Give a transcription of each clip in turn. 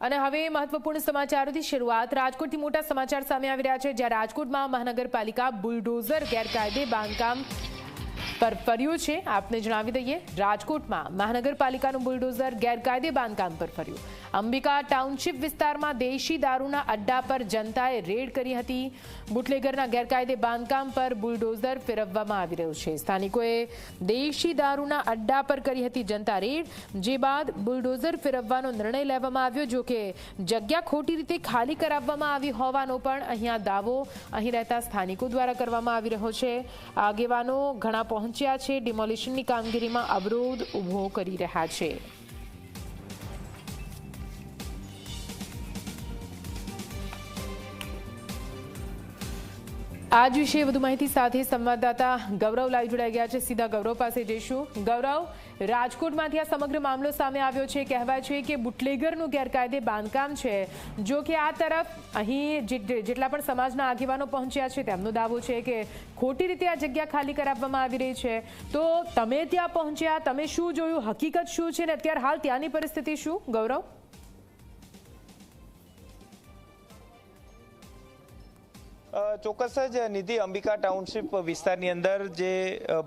અને હવે મહત્વપૂર્ણ સમાચારોથી શરૂઆત. રાજકોટથી મોટા સમાચાર સામે આવી રહ્યા છે, જ્યાં રાજકોટમાં મહાનગરપાલિકા બુલડોઝર, ગેરકાયદે બાંધકામ પર ફર્યું છે. આપને જણાવી દઈએ, રાજકોટમાં મહાનગરપાલિકાનું બુલડોઝર ગેરકાયદે બાંધકામ પર ફર્યું. અંબિકા ટાઉનશીપ વિસ્તારમાં દેશી દારૂના અડ્ડા પર જનતાએ રેડ કરી હતી. બુટલેગરના ગેરકાયદે બાંધકામ પર બુલડોઝર ફેરવવામાં આવી રહ્યું છે. સ્થાનિકોએ દેશી દારૂના અડ્ડા પર કરી હતી જનતા રેડ, જે બાદ બુલડોઝર ફેરવવાનો નિર્ણય લેવામાં આવ્યો, જો કે જગ્યા ખોટી રીતે ખાલી કરાવવામાં આવી હોવાનો પણ અહીંયા દાવો અહીં રહેતા સ્થાનિકો દ્વારા કરવામાં આવી રહ્યો છે. આગેવાનો ઘણા પહોંચ્યા છે ડિમોલિશનની કામગીરીમાં અવરોધ ઊભો કરી રહ્યા છે. આજ વિશે વધુ માહિતી સાથે સંવાદદાતા ગૌરવ લાઈવ જોડાઈ ગયા છે. સીધા ગૌરવ પાસે જઈશું. ગૌરવ, રાજકોટમાંથી આ સમગ્ર મામલો સામે આવ્યો છે. કહેવાય છે કે બુટલેગરનું ગેરકાયદે બાંધકામ છે. જો કે આ તરફ અહીં જેટલા પણ સમાજના આગેવાનો પહોંચ્યા છે, તેમનો દાવો છે કે ખોટી રીતે આ જગ્યા ખાલી કરાવવામાં આવી રહી છે. તો તમે ત્યાં પહોંચ્યા, તમે શું જોયું? હકીકત શું છે? ને અત્યારે હાલ ત્યાંની પરિસ્થિતિ શું? ગૌરવ? ચોક્કસ જ નિધિ અંબિકા ટાઉનશીપ વિસ્તારની અંદર જે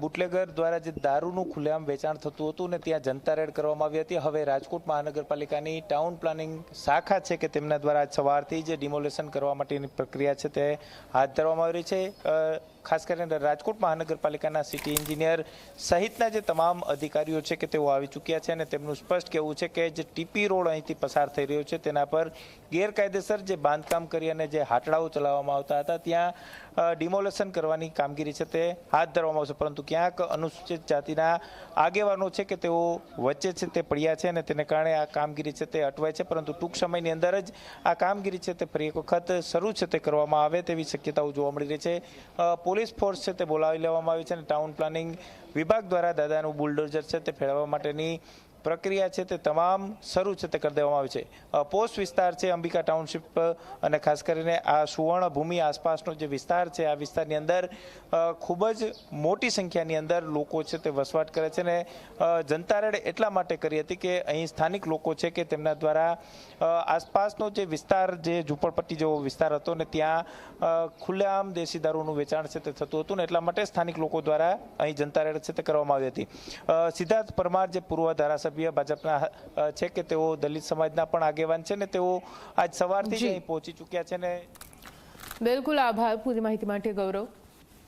બુટલેગર દ્વારા જે દારૂનું ખુલ્લેઆમ વેચાણ થતું હતું ને ત્યાં જનતા રેડ કરવામાં આવી હતી. હવે રાજકોટ મહાનગરપાલિકાની ટાઉન પ્લાનિંગ શાખા છે કે તેમના દ્વારા સવારથી જે ડિમોલેશન કરવા માટેની પ્રક્રિયા છે તે હાથ ધરવામાં આવી રહી છે. ખાસ કરીને રાજકોટ મહાનગરપાલિકાના સિટી એન્જિનિયર સહિતના જે તમામ અધિકારીઓ છે કે તેઓ આવી ચૂક્યા છે અને તેમનું સ્પષ્ટ કહેવું છે કે જે ટીપી રોડ અહીંથી પસાર થઈ રહ્યો છે, તેના પર ગેરકાયદેસર જે બાંધકામ કરી અને જે હાટડાઓ ચલાવવામાં આવતા હતા, ત્યાં ડિમોલેશન કરવાની કામગીરી છે તે હાથ ધરવામાં આવશે. પરંતુ ક્યાંક અનુસૂચિત જાતિના આગેવાનો છે કે તેઓ વચ્ચે છે તે પડ્યા છે અને તેને કારણે આ કામગીરી છે તે અટવાય છે. પરંતુ ટૂંક સમયની અંદર જ આ કામગીરી છે તે ફરી એક વખત શરૂ છે તે કરવામાં આવે તેવી શક્યતાઓ જોવા મળી રહી છે. પોલીસ ફોર્સ છે તે બોલાવી લેવામાં આવી છે અને ટાઉન પ્લાનિંગ વિભાગ દ્વારા દાદાનું બુલડોઝર છે તે ફેરવવા માટેની પ્રક્રિયા છે તે તમામ શરૂ છે તે કરી દેવામાં આવી છે. પોસ્ટ વિસ્તાર છે અંબિકા ટાઉનશીપ અને ખાસ કરીને આ સુવર્ણ ભૂમિ આસપાસનો જે વિસ્તાર છે, આ વિસ્તારની અંદર ખૂબ જ મોટી સંખ્યાની અંદર લોકો છે તે વસવાટ કરે છે અને જનતા રેડ એટલા માટે કરી હતી કે અહીં સ્થાનિક લોકો છે કે તેમના દ્વારા આસપાસનો જે વિસ્તાર જે ઝૂંપડપટ્ટી જેવો વિસ્તાર હતો ને ત્યાં ખુલ્લેઆમ દેશી દારૂનું વેચાણ છે તે થતું હતું ને એટલા માટે સ્થાનિક લોકો દ્વારા અહીં જનતા રેડ છે તે કરવામાં આવી હતી. સિદ્ધાર્થ પરમાર જે પૂર્વ ધારાસભ્ય ભાજપના છે કે તેઓ દલિત સમાજના પણ આગેવાન છે ને તેઓ આજ સવારથી જ. અહીં પહોંચી ચૂક્યા છે ને? બિલકુલ આભાર પૂરી માહિતી માટે ગૌરવ.